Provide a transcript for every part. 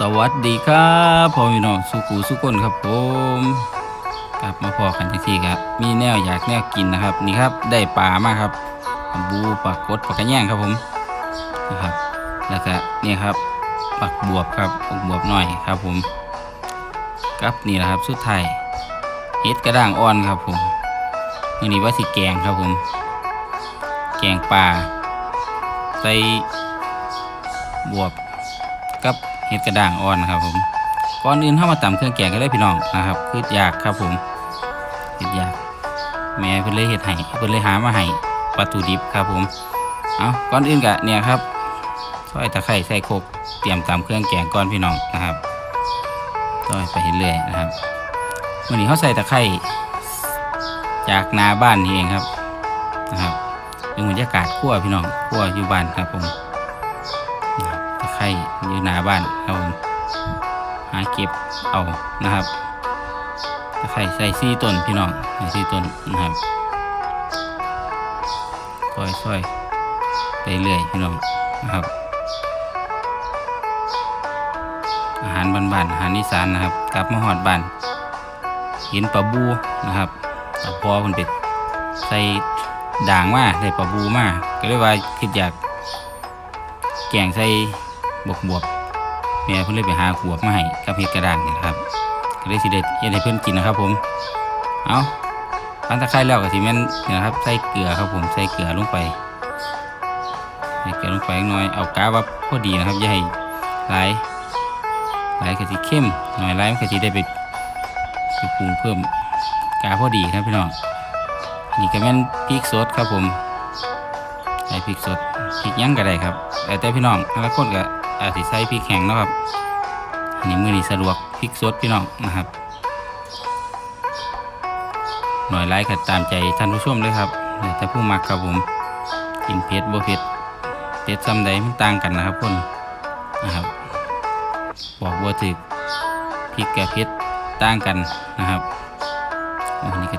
สวัสดีครับพ่อพี่น้องสุกูสุกคนครับผมกลับมาพอกันทีครับ มีแนวอยากแนวกินนะครับ นี่ครับได้ปลามาครับบูปลากดปลากระแยงครับผมนะครับแล้วก็นี่ครับปักบวบครับปักบวบหน่อยครับผมกับนี่แหละครับสุดไทยเฮ็ดกระด้างอ่อนครับผมมื่อนี้ว่าสิแกงครับผม แกงปลาใส่บวบกับ เห็ดกระด่างอ่อนครับผมก่อนอื่นเข้ามาตำเครื่องแกงกันเลยพี่น้องนะครับคือยากครับผมเห็ดยาก แม่เพิ่นเลยเห็ดให้เพิ่นเลยหามาให้วัตถุดิบครับผมเอาก่อนอื่นกะเนี่ยครับซอยตะไคร้ใส่โคกเตรียมตำเครื่องแกงก่อนพี่น้องนะครับซอยไปเรื่อยนะครับวันนี้เขาใส่ตะไคร้จากนาบ้านนี่เองครับนะครับเป็นบรรยากาศขั้วพี่น้องขั้วอยู่บ้านครับผม ช่อยู่หน้าบ้านครับผมหาเก็บเอานะครับตะไคร่ใส่ซี่ต้นพี่น้องใส่ซี่ต้นนะครับค่อยๆไปเรื่อยพี่น้องนะครับ อาหารบ้านๆอาหารอีสานนะครับ กลับมาหอดบ้านเห็นปลาบูนะครับพอคนไปใส่ด่างมาใส่ปลาบูมาก็เลยว่าคิดอยากแกงใส่ บวบบวบแม่เพิ่นเลยไปหาบวบมาให้กับเห็ดกระด้างนี่ครับก็เลยสิเด็ดเฮ็ดให้เพิ่นกินนะครับ ผม เอาปั้นตะไคร้แล้วก็สิแม่นนี่นะครับใส่เกลือครับผมใส่เกลือลงไปใส่เกลือลงไปน่อยเอากาว่าพอดีนะครับอย่าให้หลายหลายก็สิเข้มหน่อยหลายมันก็สิได้ไปไปปรุงเพิ่มกาพอดีครับพี่น้องนี่ก็แม่นพริกสดครับผม ส่พริกสดพริกยั้งก็ได้ครับแต่แต่พี่น้องแต่ละคนก็อาจจะใส่พริกแห้งนะครับอันนี้มือนี้สะดวกพริกสดพี่น้องนะครับ หน่อยไลค์ก็ตามใจท่านผู้ชมเลยครับแล้วแต่ผู้มักครับผมกินเผ็ดบ่เผ็ดเผ็ดซ้ำใดมันต่างกันนะครับคนนะครับบอกว่าถึกพริกกับเผ็ดต่างกันนะครับอันนี้ก็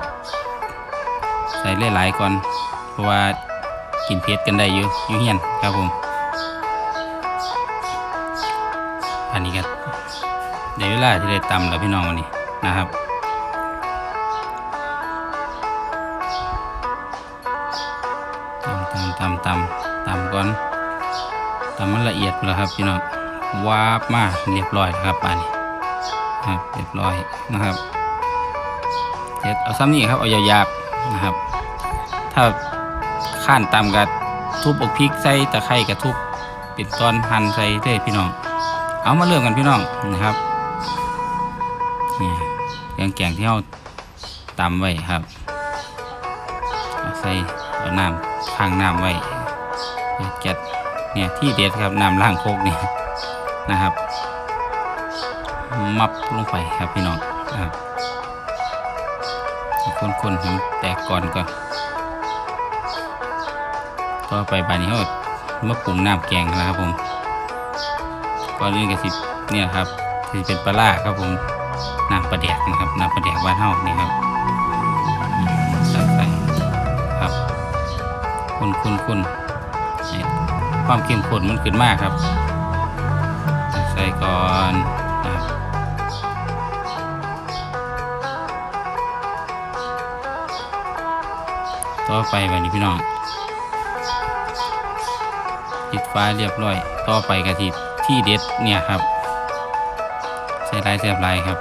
ใส่หลายๆก่อนเพราะว่า กินเผ็ดกันได้อยู่อยู่เฮียนครับผม อันนี้ก็ได้เวลาที่ได้ตำแล้วพี่น้องวันนี้นะครับตำตำตำตำตำก่อนตำมันละเอียดแล้วครับพี่น้องวาบมาเรียบร้อยครับอันนี้ครับเรียบร้อยนะครับเสร็จเอาซ้ำนี่ครับเอายาบๆนะครับ ถ้า ข้านตำกับทุบอกพริกใส่ตะไคร้กับทุบเป็นตอนหั่นใส่เด้พี่น้อง เอามาเริ่มกันพี่น้องนะครับนี่เครื่องแกงที่เราตำไว้ครับ ใส่เอาน้ำข้างน้ำไว้เพื่อแกะเนี่ยที่เด็ดครับน้ำล้างโคกนี่นะครับ มับลงไปครับพี่น้องนะครับคนๆให้มันแตกก่อนก่อน ต่อไปบานนี้เขามาปรุงน้ำแกงนะครับผมก่อนอื่นก็สิเนี่ยครับที่เป็นปลาร้าครับผมน้ำปลาแดกนะครับน้ำปลาแดกบ้านเฮานี่ครับใส่ใส่ครับคนคนคนให้ความเข้มข้นมันขึ้นมากครับ ใส่ก่อนนะครับต่อไปวันนี้พี่น้อง ปิดฟ้าเรียบร้อย ต่อไปกระทิที่เด็ดเนี่ยครับ ใส่ลายแซ่บลายครับ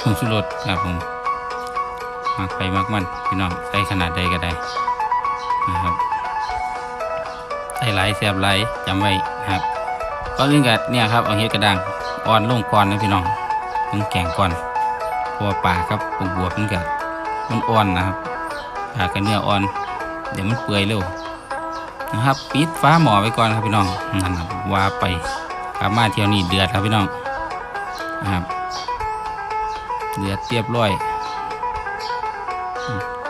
ผงชูรสครับผมมักไปมักมันพี่น้องใส่ขนาดใดก็ได้นะครับใส่ลายแซ่บลายจำไว้ครับก็เรื่องกับเนี่ยครับเอาเฮ็ดกระดังอ่อนลงก่อนนะพี่น้องต้องแกงก่อนเพราะว่าปลาครับบวบๆมันก็มันอ่อนนะครับปลากับเนื้ออ่อน เดี๋ยวมันเปื่อยเร็ว นะครับปิดฟ้าหมอไว้ก่อนครับพี่น้องนั่นครับว่าไปกลับมาเที่ยวนี้เดือดครับพี่น้องนะครับเดือดเรียบร้อย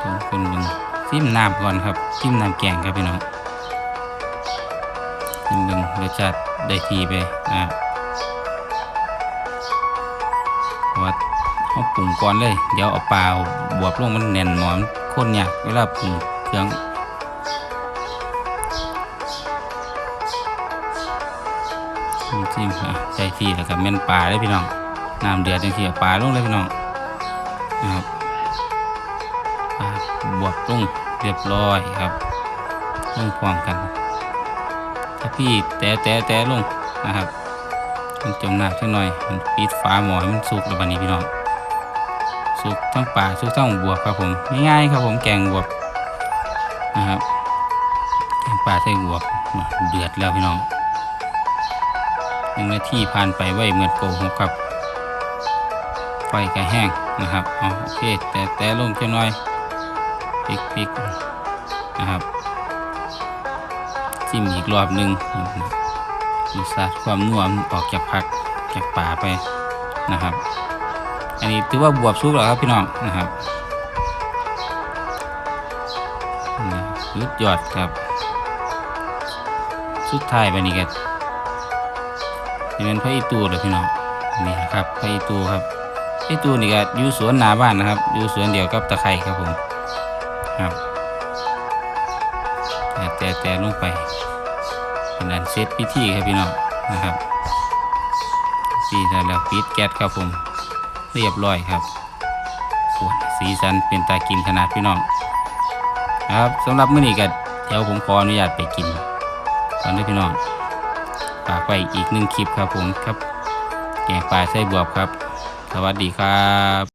ทุกคนเบิ่งซิมน้ำก่อนครับซิมน้ำแกงครับพี่น้องซิมเบิ่งรสชาติได้ทีไปนะครับเพราะว่าเขาปรุงก่อนเลย เดี๋ยวเอาปลาบวบลงมันแน่นหมอนข้นยากเวลาปรุงเครื่อง คน้ำจิ้มอะใส่ที่แล้วก็แม่นปลาได้พี่น้องน้ำเดือดจังซี่ปลาลงเลยพี่น้องนะครับปลาบวกลงเรียบร้อยครับลงพร้อมกันถ้าพี่แตะแตะแตะลงนะครับมันจมน้ำสักหน่อยมันปิดฝาหมอให้มันสุกแล้วบัดนี้พี่น้องสุกทั้งปลาสุกทั้งบวบครับผมง่ายๆครับผมแกงบวบนะครับแกงปลาใส่บวบเดือดแล้วพี่น้อง หนึ่งนาทีผ่านไปไว้เหมือนโกหกครับ ไฟก็แห้งนะครับเอาโอเคแต่แต่ลงแค่น้อยพลิกพลิกนะครับจิ้มอีกรอบหนึ่งรสชาติความนัวมออกจากผักจากป่าไปนะครับ อันนี้ถือว่าบวบซุกแล้วครับพี่น้องนะครับนี่สุดยอดครับ สุดท้ายไปนี่กัน นี่เป็นพระอีตูเลยพี่น้องนี่ครับพระอีตูครับพระอีตูนี่ก็อยู่สวนหน้าบ้านนะครับอยู่สวนเดียวกับตะไคร่ครับผมครับแต่แต่ลงไปเป็นอันเซตพิธีครับพี่น้องนะครับปีแล้วแล้วปิดแก๊สครับผมเรียบร้อยครับโอ้ยสีสันเป็นตากินขนาดพี่น้องครับสำหรับมื้อนี้ก็เดี๋ยวผมขออนุญาตไปกินก่อนด้วยพี่น้อง ฝากไปอีกหนึ่งคลิปครับผมครับ แกงปลาไส้บวบครับ สวัสดีครับ